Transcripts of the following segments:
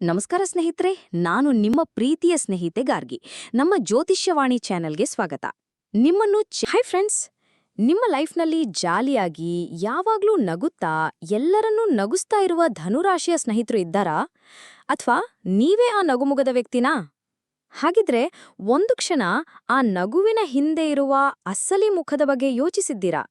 ನಮಸ್ಕಾರ ಸ್ನೇಹಿತರೆ, ನಾನು ನಿಮ್ಮ ಪ್ರೀತಿಯ ಸ್ನೇಹಿತೆ ಗಾರ್ಗಿ ನಮ್ಮ ಜ್ಯೋತಿಷ್ಯವಾಣಿ ಚಾನೆಲ್ಗೆ ಸ್ವಾಗತ. ನಿಮ್ಮನ್ನು ಹೈ ಫ್ರೆಂಡ್ಸ್ ನಿಮ್ಮ ಲೈಫ್ನಲ್ಲಿ ಜಾಲಿಯಾಗಿ, ಯಾವಾಗ್ಲೂ ನಗುತ್ತಾ, ಎಲ್ಲರನ್ನೂ ನಗುಸ್ತಾ ಇರುವ ಧನುರಾಶಿಯ ಸ್ನೇಹಿತರು ಇದ್ದಾರಾ? ಅಥವಾ ನೀವೇ ಆ ನಗುಮುಗದ ವ್ಯಕ್ತಿನಾ? ಹಾಗಿದ್ರೆ ಒಂದು ಕ್ಷಣ ಆ ನಗುವಿನ ಹಿಂದೆ ಇರುವ ಅಸಲಿ ಮುಖದ ಬಗ್ಗೆ ಯೋಚಿಸಿದ್ದೀರಾ?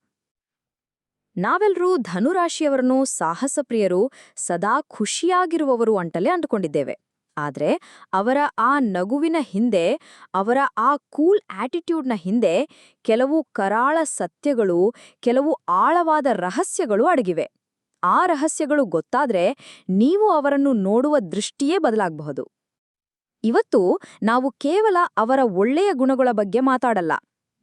ನಾವೆಲ್ಲರೂ ಧನುರಾಶಿಯವರನ್ನು ಸಾಹಸಪ್ರಿಯರು, ಸದಾ ಖುಷಿಯಾಗಿರುವವರು ಅಂತಲೇ ಅಂದುಕೊಂಡಿದ್ದೇವೆ. ಆದರೆ ಅವರ ಆ ನಗುವಿನ ಹಿಂದೆ, ಅವರ ಆ ಕೂಲ್ ಆಟಿಟ್ಯೂಡ್ನ ಹಿಂದೆ ಕೆಲವು ಕರಾಳ ಸತ್ಯಗಳು, ಕೆಲವು ಆಳವಾದ ರಹಸ್ಯಗಳು ಅಡಗಿವೆ. ಆ ರಹಸ್ಯಗಳು ಗೊತ್ತಾದ್ರೆ ನೀವು ಅವರನ್ನು ನೋಡುವ ದೃಷ್ಟಿಯೇ ಬದಲಾಗಬಹುದು. ಇವತ್ತು ನಾವು ಕೇವಲ ಅವರ ಒಳ್ಳೆಯ ಗುಣಗಳ ಬಗ್ಗೆ ಮಾತಾಡಲ್ಲ.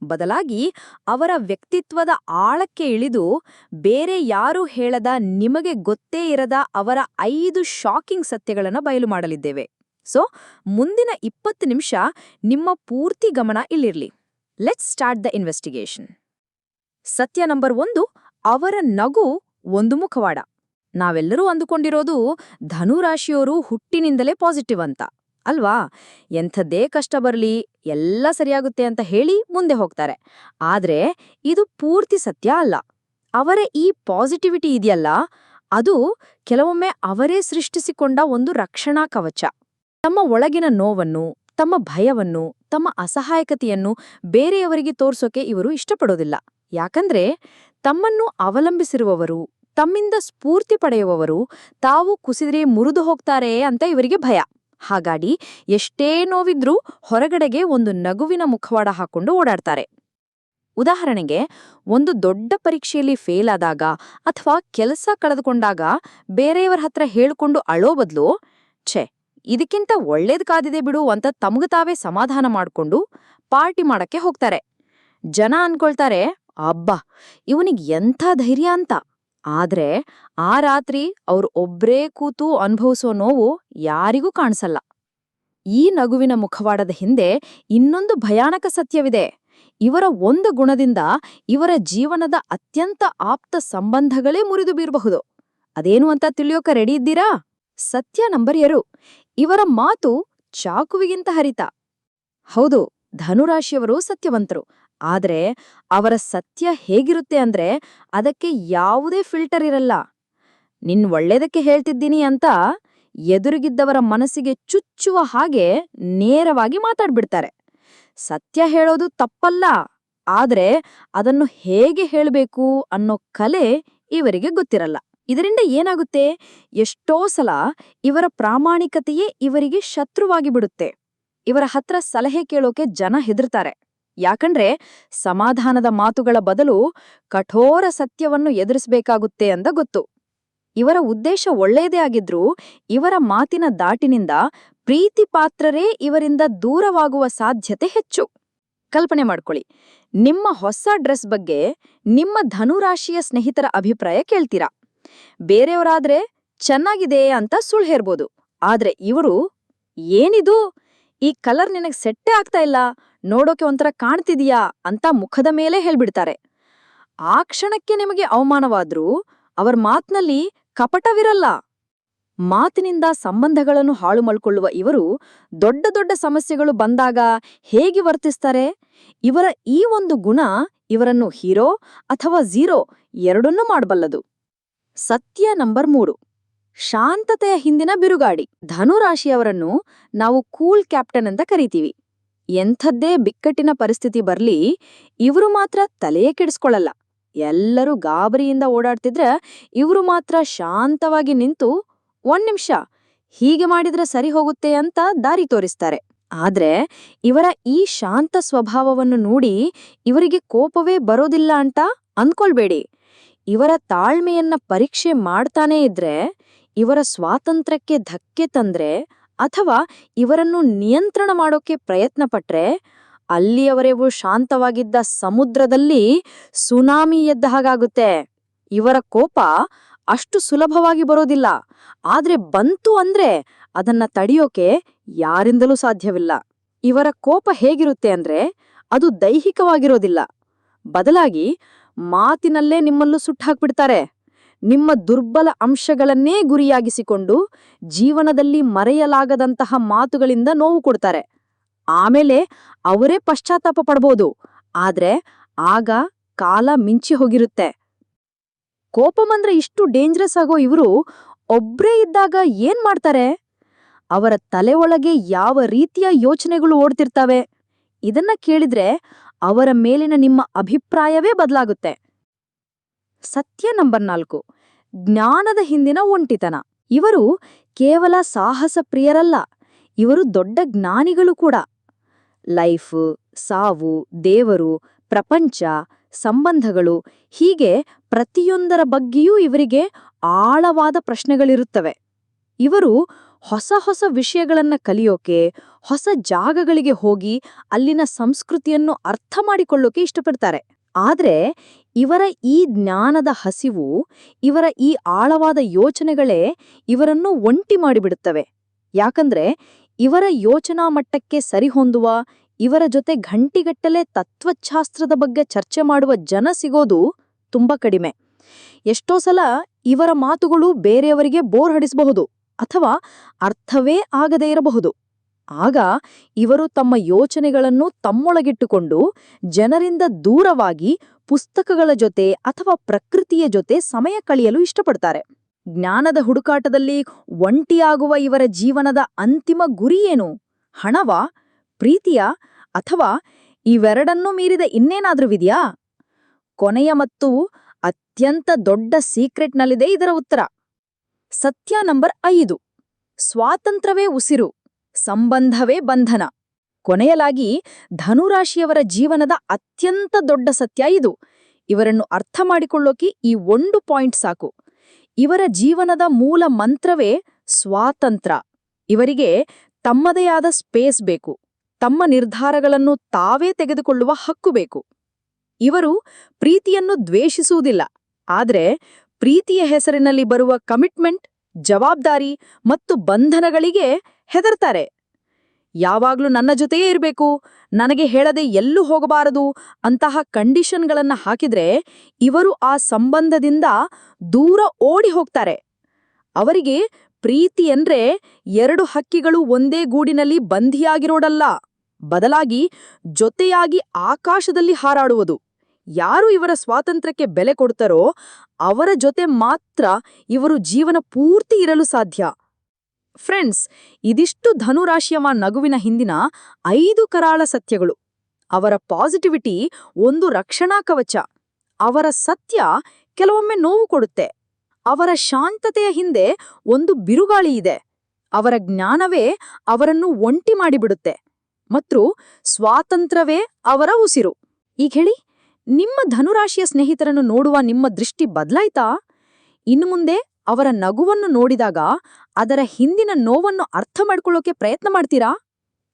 ಬದಲಾಗಿ ಅವರ ವ್ಯಕ್ತಿತ್ವದ ಆಳಕ್ಕೆ ಇಳಿದು ಬೇರೆ ಯಾರೂ ಹೇಳದ ನಿಮಗೆ ಗೊತ್ತೇ ಇರದ ಅವರ ಐದು ಶಾಕಿಂಗ್ ಸತ್ಯಗಳನ್ನು ಬಯಲು ಮಾಡಲಿದ್ದೇವೆ. ಸೊ, ಮುಂದಿನ ಇಪ್ಪತ್ತು ನಿಮಿಷ ನಿಮ್ಮ ಪೂರ್ತಿ ಗಮನ ಇಲ್ಲಿರ್ಲಿ. ಲೆಟ್ಸ್ ಸ್ಟಾರ್ಟ್ ದ ಇನ್ವೆಸ್ಟಿಗೇಷನ್ ಸತ್ಯ ನಂಬರ್ ಒಂದು, ಅವರ ನಗು ಒಂದು ಮುಖವಾಡ. ನಾವೆಲ್ಲರೂ ಅಂದುಕೊಂಡಿರೋದು ಧನುರಾಶಿಯವರು ಹುಟ್ಟಿನಿಂದಲೇ ಪಾಸಿಟಿವ್ ಅಂತ. ಅಲ್ವಾ? ಎಂಥದ್ದೇ ಕಷ್ಟ ಬರಲಿ, ಎಲ್ಲ ಸರಿಯಾಗುತ್ತೆ ಅಂತ ಹೇಳಿ ಮುಂದೆ ಹೋಗ್ತಾರೆ. ಆದರೆ ಇದು ಪೂರ್ತಿ ಸತ್ಯ ಅಲ್ಲ. ಅವರ ಈ ಪಾಸಿಟಿವಿಟಿ ಇದೆಯಲ್ಲ, ಅದು ಕೆಲವೊಮ್ಮೆ ಅವರೇ ಸೃಷ್ಟಿಸಿಕೊಂಡ ಒಂದು ರಕ್ಷಣಾ ಕವಚ. ತಮ್ಮ ಒಳಗಿನ ನೋವನ್ನು, ತಮ್ಮ ಭಯವನ್ನು, ತಮ್ಮ ಅಸಹಾಯಕತೆಯನ್ನು ಬೇರೆಯವರಿಗೆ ತೋರ್ಸೋಕೆ ಇವರು ಇಷ್ಟಪಡೋದಿಲ್ಲ. ಯಾಕಂದ್ರೆ ತಮ್ಮನ್ನು ಅವಲಂಬಿಸಿರುವವರು, ತಮ್ಮಿಂದ ಸ್ಫೂರ್ತಿ ಪಡೆಯುವವರು ತಾವು ಕುಸಿದ್ರೆ ಮುರಿದು ಹೋಗ್ತಾರೆ ಅಂತ ಇವರಿಗೆ ಭಯ. ಹಾಗಾಗಿ ಎಷ್ಟೇ ನೋವಿದ್ರೂ ಹೊರಗಡೆಗೆ ಒಂದು ನಗುವಿನ ಮುಖವಾಡ ಹಾಕೊಂಡು ಓಡಾಡ್ತಾರೆ. ಉದಾಹರಣೆಗೆ, ಒಂದು ದೊಡ್ಡ ಪರೀಕ್ಷೆಯಲ್ಲಿ ಫೇಲ್ ಆದಾಗ ಅಥವಾ ಕೆಲಸ ಕಳೆದುಕೊಂಡಾಗ ಬೇರೆಯವರ ಹತ್ರ ಹೇಳ್ಕೊಂಡು ಅಳೋ ಬದಲು, ಛೆ, ಇದಕ್ಕಿಂತ ಒಳ್ಳೇದ್ ಕಾದಿದೆ ಬಿಡು ಅಂತ ತಮಗ ತಾವೇ ಸಮಾಧಾನ ಮಾಡ್ಕೊಂಡು ಪಾರ್ಟಿ ಮಾಡಕ್ಕೆ ಹೋಗ್ತಾರೆ. ಜನ ಅನ್ಕೊಳ್ತಾರೆ, ಅಬ್ಬಾ, ಇವನಿಗೆ ಎಂಥ ಧೈರ್ಯ ಅಂತ. ಆದ್ರೆ ಆ ರಾತ್ರಿ ಅವ್ರು ಒಬ್ರೇ ಕೂತು ಅನುಭವಿಸೋ ನೋವು ಯಾರಿಗೂ ಕಾಣಿಸಲ್ಲ. ಈ ನಗುವಿನ ಮುಖವಾಡದ ಹಿಂದೆ ಇನ್ನೊಂದು ಭಯಾನಕ ಸತ್ಯವಿದೆ. ಇವರ ಒಂದು ಗುಣದಿಂದ ಇವರ ಜೀವನದ ಅತ್ಯಂತ ಆಪ್ತ ಸಂಬಂಧಗಳೇ ಮುರಿದು ಬೀರಬಹುದು. ಅದೇನು ಅಂತ ತಿಳಿಯೋಕ ರೆಡಿ ಇದ್ದೀರಾ? ಸತ್ಯ ನಂಬರ್ ಎರಡು ಇವರ ಮಾತು ಚಾಕುವಿಗಿಂತ ಹರಿತ. ಹೌದು, ಧನುರಾಶಿಯವರು ಸತ್ಯವಂತರು. ಆದ್ರೆ ಅವರ ಸತ್ಯ ಹೇಗಿರುತ್ತೆ ಅಂದ್ರೆ ಅದಕ್ಕೆ ಯಾವುದೇ ಫಿಲ್ಟರ್ ಇರಲ್ಲ. ನಿನ್ ಒಳ್ಳೇದಕ್ಕೆ ಹೇಳ್ತಿದ್ದೀನಿ ಅಂತ ಎದುರಿಗಿದ್ದವರ ಮನಸ್ಸಿಗೆ ಚುಚ್ಚುವ ಹಾಗೆ ನೇರವಾಗಿ ಮಾತಾಡ್ಬಿಡ್ತಾರೆ. ಸತ್ಯ ಹೇಳೋದು ತಪ್ಪಲ್ಲ, ಆದರೆ ಅದನ್ನು ಹೇಗೆ ಹೇಳಬೇಕು ಅನ್ನೋ ಕಲೆ ಇವರಿಗೆ ಗೊತ್ತಿರಲ್ಲ. ಇದರಿಂದ ಏನಾಗುತ್ತೆ? ಎಷ್ಟೋ ಸಲ ಇವರ ಪ್ರಾಮಾಣಿಕತೆಯೇ ಇವರಿಗೆ ಶತ್ರುವಾಗಿ ಬಿಡುತ್ತೆ. ಇವರ ಹತ್ರ ಸಲಹೆ ಕೇಳೋಕೆ ಜನ ಹೆದರ್ತಾರೆ. ಯಾಕಂದ್ರೆ ಸಮಾಧಾನದ ಮಾತುಗಳ ಬದಲು ಕಠೋರ ಸತ್ಯವನ್ನು ಎದುರಿಸಬೇಕಾಗುತ್ತೆ ಅಂತ ಗೊತ್ತು. ಇವರ ಉದ್ದೇಶ ಒಳ್ಳೆಯದೇ ಆಗಿದ್ರೂ ಇವರ ಮಾತಿನ ದಾಟಿನಿಂದ ಪ್ರೀತಿಪಾತ್ರರೇ ಇವರಿಂದ ದೂರವಾಗುವ ಸಾಧ್ಯತೆ ಹೆಚ್ಚು. ಕಲ್ಪನೆ ಮಾಡ್ಕೊಳ್ಳಿ, ನಿಮ್ಮ ಹೊಸ ಡ್ರೆಸ್ ಬಗ್ಗೆ ನಿಮ್ಮ ಧನುರಾಶಿಯ ಸ್ನೇಹಿತರ ಅಭಿಪ್ರಾಯ ಕೇಳ್ತೀರಾ? ಬೇರೆಯವರಾದ್ರೆ ಚೆನ್ನಾಗಿದೆ ಅಂತ ಸುಳ್ಳು ಹೇರ್ಬೋದು ಆದ್ರೆ ಇವರು ಏನಿದು? ಈ ಕಲರ್ ನಿನಗೆ ಸೆಟ್ಟೇ ಆಗ್ತಾ ಇಲ್ಲ ನೋಡೋಕೆ ಒಂಥರ ಕಾಣ್ತಿದೀಯಾ ಅಂತ ಮುಖದ ಮೇಲೆ ಹೇಳ್ಬಿಡ್ತಾರೆ. ಆ ಕ್ಷಣಕ್ಕೆ ನಿಮಗೆ ಅವಮಾನವಾದ್ರೂ ಅವರ ಮಾತ್ನಲ್ಲಿ ಕಪಟವಿರಲ್ಲ. ಮಾತಿನಿಂದ ಸಂಬಂಧಗಳನ್ನು ಹಾಳು ಮಾಡಿಕೊಳ್ಳುವ ಇವರು ದೊಡ್ಡ ದೊಡ್ಡ ಸಮಸ್ಯೆಗಳು ಬಂದಾಗ ಹೇಗೆ ವರ್ತಿಸ್ತಾರೆ? ಇವರ ಈ ಒಂದು ಗುಣ ಇವರನ್ನು ಹೀರೋ ಅಥವಾ ಝೀರೋ ಎರಡನ್ನೂ ಮಾಡಬಲ್ಲದು. ಸತ್ಯ ನಂಬರ್ ಮೂರು. ಶಾಂತತೆಯ ಹಿಂದಿನ ಬಿರುಗಾಡಿ ಧನುರಾಶಿಯವರನ್ನು ನಾವು ಕೂಲ್ ಕ್ಯಾಪ್ಟನ್ ಅಂತ ಕರಿತೀವಿ. ಎಂಥದ್ದೇ ಬಿಕ್ಕಟ್ಟಿನ ಪರಿಸ್ಥಿತಿ ಬರ್ಲಿ, ಇವರು ಮಾತ್ರ ತಲೆಯೇ ಕೆಡಿಸ್ಕೊಳ್ಳಲ್ಲ ಎಲ್ಲರೂ ಗಾಬರಿಯಿಂದ ಓಡಾಡ್ತಿದ್ರೆ ಇವರು ಮಾತ್ರ ಶಾಂತವಾಗಿ ನಿಂತು, ಒಂದು ನಿಮಿಷ, ಹೀಗೆ ಮಾಡಿದ್ರೆ ಸರಿ ಹೋಗುತ್ತೆ ಅಂತ ದಾರಿ ತೋರಿಸ್ತಾರೆ. ಆದ್ರೆ ಇವರ ಈ ಶಾಂತ ಸ್ವಭಾವವನ್ನು ನೋಡಿ ಇವರಿಗೆ ಕೋಪವೇ ಬರೋದಿಲ್ಲ ಅಂತ ಅಂದ್ಕೊಳ್ಬೇಡಿ ಇವರ ತಾಳ್ಮೆಯನ್ನ ಪರೀಕ್ಷೆ ಮಾಡ್ತಾನೇ ಇದ್ರೆ, ಇವರ ಸ್ವಾತಂತ್ರ್ಯಕ್ಕೆ ಧಕ್ಕೆ ತಂದ್ರೆ ಅಥವಾ ಇವರನ್ನು ನಿಯಂತ್ರಣ ಮಾಡೋಕೆ ಪ್ರಯತ್ನ ಪಟ್ರೆ ಅಲ್ಲಿಯವರೆಗೂ ಶಾಂತವಾಗಿದ್ದ ಸಮುದ್ರದಲ್ಲಿ ಸುನಾಮಿ ಎದ್ದ ಹಾಗಾಗುತ್ತೆ. ಇವರ ಕೋಪ ಅಷ್ಟು ಸುಲಭವಾಗಿ ಬರೋದಿಲ್ಲ. ಆದ್ರೆ ಬಂತು ಅಂದ್ರೆ ಅದನ್ನ ತಡೆಯೋಕೆ ಯಾರಿಂದಲೂ ಸಾಧ್ಯವಿಲ್ಲ. ಇವರ ಕೋಪ ಹೇಗಿರುತ್ತೆ ಅಂದ್ರೆ ಅದು ದೈಹಿಕವಾಗಿರೋದಿಲ್ಲ. ಬದಲಾಗಿ ಮಾತಿನಲ್ಲೇ ನಿಮ್ಮಲ್ಲೂ ಸುಟ್ಟಾಕ್ಬಿಡ್ತಾರೆ ನಿಮ್ಮ ದುರ್ಬಲ ಅಂಶಗಳನ್ನೇ ಗುರಿಯಾಗಿಸಿಕೊಂಡು ಜೀವನದಲ್ಲಿ ಮರೆಯಲಾಗದಂತಹ ಮಾತುಗಳಿಂದ ನೋವು ಕೊಡ್ತಾರೆ. ಆಮೇಲೆ ಅವರೇ ಪಶ್ಚಾತ್ತಾಪ ಪಡ್ಬೋದು. ಆದ್ರೆ ಆಗ ಕಾಲ ಮಿಂಚಿ ಹೋಗಿರುತ್ತೆ. ಕೋಪಮಂದ್ರೆ ಇಷ್ಟು ಡೇಂಜರಸ್ ಆಗೋ ಇವರು ಒಬ್ರೇ ಇದ್ದಾಗ ಏನ್ ಮಾಡ್ತಾರೆ? ಅವರ ತಲೆ ಒಳಗೆ ಯಾವ ರೀತಿಯ ಯೋಚನೆಗಳು ಓಡ್ತಿರ್ತಾವೆ? ಇದನ್ನ ಕೇಳಿದ್ರೆ ಅವರ ಮೇಲಿನ ನಿಮ್ಮ ಅಭಿಪ್ರಾಯವೇ ಬದಲಾಗುತ್ತೆ. ಸತ್ಯ ನಂಬರ್ ನಾಲ್ಕು. ಜ್ಞಾನದ ಹಿಂದಿನ ಒಂಟಿತನ. ಇವರು ಕೇವಲ ಸಾಹಸ ಪ್ರಿಯರಲ್ಲ, ಇವರು ದೊಡ್ಡ ಜ್ಞಾನಿಗಳು ಕೂಡ. ಲೈಫ್, ಸಾವು, ದೇವರು, ಪ್ರಪಂಚ, ಸಂಬಂಧಗಳು ಹೀಗೆ ಪ್ರತಿಯೊಂದರ ಬಗ್ಗೆಯೂ ಇವರಿಗೆ ಆಳವಾದ ಪ್ರಶ್ನೆಗಳಿರುತ್ತವೆ. ಇವರು ಹೊಸ ಹೊಸ ವಿಷಯಗಳನ್ನು ಕಲಿಯೋಕೆ, ಹೊಸ ಜಾಗಗಳಿಗೆ ಹೋಗಿ ಅಲ್ಲಿನ ಸಂಸ್ಕೃತಿಯನ್ನು ಅರ್ಥ ಮಾಡಿಕೊಳ್ಳೋಕೆ ಇಷ್ಟಪಡ್ತಾರೆ. ಆದ್ರೆ ಇವರ ಈ ಜ್ಞಾನದ ಹಸಿವು, ಇವರ ಈ ಆಳವಾದ ಯೋಚನೆಗಳೇ ಇವರನ್ನು ಒಂಟಿ ಮಾಡಿಬಿಡುತ್ತವೆ. ಯಾಕಂದ್ರೆ ಇವರ ಯೋಚನಾ ಮಟ್ಟಕ್ಕೆ ಸರಿಹೊಂದುವ, ಇವರ ಜೊತೆ ಘಂಟಿಗಟ್ಟಲೆ ತತ್ವಶಾಸ್ತ್ರದ ಬಗ್ಗೆ ಚರ್ಚೆ ಮಾಡುವ ಜನ ಸಿಗೋದು ತುಂಬಾ ಕಡಿಮೆ. ಎಷ್ಟೋ ಸಲ ಇವರ ಮಾತುಗಳು ಬೇರೆಯವರಿಗೆ ಬೋರ್ ಹಡಿಸಬಹುದು ಅಥವಾ ಅರ್ಥವೇ ಆಗದೇ ಇರಬಹುದು. ಆಗ ಇವರು ತಮ್ಮ ಯೋಚನೆಗಳನ್ನು ತಮ್ಮೊಳಗಿಟ್ಟುಕೊಂಡು ಜನರಿಂದ ದೂರವಾಗಿ ಪುಸ್ತಕಗಳ ಜೊತೆ ಅಥವಾ ಪ್ರಕೃತಿಯ ಜೊತೆ ಸಮಯ ಕಳೆಯಲು ಇಷ್ಟಪಡ್ತಾರೆ. ಜ್ಞಾನದ ಹುಡುಕಾಟದಲ್ಲಿ ಒಂಟಿಯಾಗುವ ಇವರ ಜೀವನದ ಅಂತಿಮ ಗುರಿ ಏನು? ಹಣವಾ? ಪ್ರೀತಿಯ? ಅಥವಾ ಇವೆರಡನ್ನೂ ಮೀರಿದ ಇನ್ನೇನಾದ್ರೂ ವಿದ್ಯಾ? ಕೊನೆಯ ಮತ್ತು ಅತ್ಯಂತ ದೊಡ್ಡ ಸೀಕ್ರೆಟ್ನಲ್ಲಿದೆ ಇದರ ಉತ್ತರ. ಸತ್ಯ ನಂಬರ್ ಐದು. ಸ್ವಾತಂತ್ರ್ಯವೇ ಉಸಿರು. ಸಂಬಂಧವೇ ಬಂಧನ. ಕೊನೆಯಲಾಗಿ ಧನುರಾಶಿಯವರ ಜೀವನದ ಅತ್ಯಂತ ದೊಡ್ಡ ಸತ್ಯ ಇದು. ಇವರನ್ನು ಅರ್ಥ ಮಾಡಿಕೊಳ್ಳೋಕೆ ಈ ಒಂದು ಪಾಯಿಂಟ್ ಸಾಕು. ಇವರ ಜೀವನದ ಮೂಲ ಮಂತ್ರವೇ ಸ್ವಾತಂತ್ರ್ಯ ಇವರಿಗೆ ತಮ್ಮದೇ ಆದ ಸ್ಪೇಸ್ ಬೇಕು. ತಮ್ಮ ನಿರ್ಧಾರಗಳನ್ನು ತಾವೇ ತೆಗೆದುಕೊಳ್ಳುವ ಹಕ್ಕು ಬೇಕು. ಇವರು ಪ್ರೀತಿಯನ್ನು ದ್ವೇಷಿಸುವುದಿಲ್ಲ. ಆದರೆ ಪ್ರೀತಿಯ ಹೆಸರಿನಲ್ಲಿ ಬರುವ ಕಮಿಟ್ಮೆಂಟ್, ಜವಾಬ್ದಾರಿ ಮತ್ತು ಬಂಧನಗಳಿಗೆ ಹೆದರ್ತಾರೆ. ಯಾವಾಗ್ಲೂ ನನ್ನ ಜೊತೆಯೇ ಇರಬೇಕು. ನನಗೆ ಹೇಳದೆ ಎಲ್ಲೂ ಹೋಗಬಾರದು ಅಂತಹ ಕಂಡೀಷನ್ಗಳನ್ನು ಹಾಕಿದ್ರೆ ಇವರು ಆ ಸಂಬಂಧದಿಂದ ದೂರ ಓಡಿ ಹೋಗ್ತಾರೆ. ಅವರಿಗೆ ಪ್ರೀತಿ ಅಂದ್ರೆ ಎರಡು ಹಕ್ಕಿಗಳು ಒಂದೇ ಗೂಡಿನಲ್ಲಿ ಬಂಧಿಯಾಗಿರೋಡಲ್ಲ ಬದಲಾಗಿ ಜೊತೆಯಾಗಿ ಆಕಾಶದಲ್ಲಿ ಹಾರಾಡುವುದು. ಯಾರು ಇವರ ಸ್ವಾತಂತ್ರ್ಯಕ್ಕೆ ಬೆಲೆ ಕೊಡ್ತಾರೋ ಅವರ ಜೊತೆ ಮಾತ್ರ ಇವರು ಜೀವನ ಪೂರ್ತಿ ಇರಲು ಸಾಧ್ಯ. ಫ್ರೆಂಡ್ಸ್ ಇದಿಷ್ಟು ಧನುರಾಶಿಯವ ನಗುವಿನ ಹಿಂದಿನ ಐದು ಕರಾಳ ಸತ್ಯಗಳು. ಅವರ ಪಾಸಿಟಿವಿಟಿ ಒಂದು ರಕ್ಷಣಾ ಕವಚ. ಅವರ ಸತ್ಯ ಕೆಲವೊಮ್ಮೆ ನೋವು ಕೊಡುತ್ತೆ. ಅವರ ಶಾಂತತೆಯ ಹಿಂದೆ ಒಂದು ಬಿರುಗಾಳಿ ಇದೆ. ಅವರ ಜ್ಞಾನವೇ ಅವರನ್ನು ಒಂಟಿ ಮಾಡಿಬಿಡುತ್ತೆ. ಮತ್ತು ಸ್ವಾತಂತ್ರ್ಯವೇ ಅವರ ಉಸಿರು. ಈಗ ಹೇಳಿ, ನಿಮ್ಮ ಧನುರಾಶಿಯ ಸ್ನೇಹಿತರನ್ನು ನೋಡುವ ನಿಮ್ಮ ದೃಷ್ಟಿ ಬದಲಾಯ್ತಾ? ಇನ್ನು ಮುಂದೆ ಅವರ ನಗುವನ್ನು ನೋಡಿದಾಗ ಅದರ ಹಿಂದಿನ ನೋವನ್ನು ಅರ್ಥ ಮಾಡ್ಕೊಳ್ಳೋಕೆ ಪ್ರಯತ್ನ ಮಾಡ್ತೀರಾ?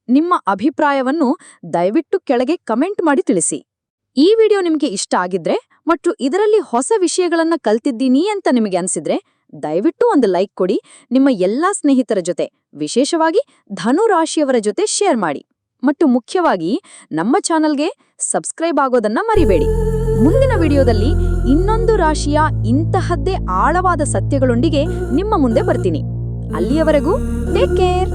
ನಿಮ್ಮ ಅಭಿಪ್ರಾಯವನ್ನು ದಯವಿಟ್ಟು ಕೆಳಗೆ ಕಮೆಂಟ್ ಮಾಡಿ ತಿಳಿಸಿ. ಈ ವಿಡಿಯೋ ನಿಮಗೆ ಇಷ್ಟ ಆಗಿದ್ರೆ ಮತ್ತು ಇದರಲ್ಲಿ ಹೊಸ ವಿಷಯಗಳನ್ನ ಕಲ್ತಿದ್ದೀನಿ ಅಂತ ನಿಮಗೆ ಅನ್ಸಿದ್ರೆ ದಯವಿಟ್ಟು ಒಂದು ಲೈಕ್ ಕೊಡಿ, ನಿಮ್ಮ ಎಲ್ಲಾ ಸ್ನೇಹಿತರ ಜೊತೆ, ವಿಶೇಷವಾಗಿ ಧನು ರಾಶಿಯವರ ಜೊತೆ ಶೇರ್ ಮಾಡಿ. ಮತ್ತು ಮುಖ್ಯವಾಗಿ ನಮ್ಮ ಚಾನಲ್ಗೆ ಸಬ್ಸ್ಕ್ರೈಬ್ ಆಗೋದನ್ನ ಮರಿಬೇಡಿ. ಮುಂದಿನ ವಿಡಿಯೋದಲ್ಲಿ ಇನ್ನೊಂದು ರಾಶಿಯ ಇಂತಹದ್ದೇ ಆಳವಾದ ಸತ್ಯಗಳೊಂದಿಗೆ ನಿಮ್ಮ ಮುಂದೆ ಬರ್ತೀನಿ. ಅಲ್ಲಿಯವರೆಗೂ ಟೇಕ್ ಕೇರ್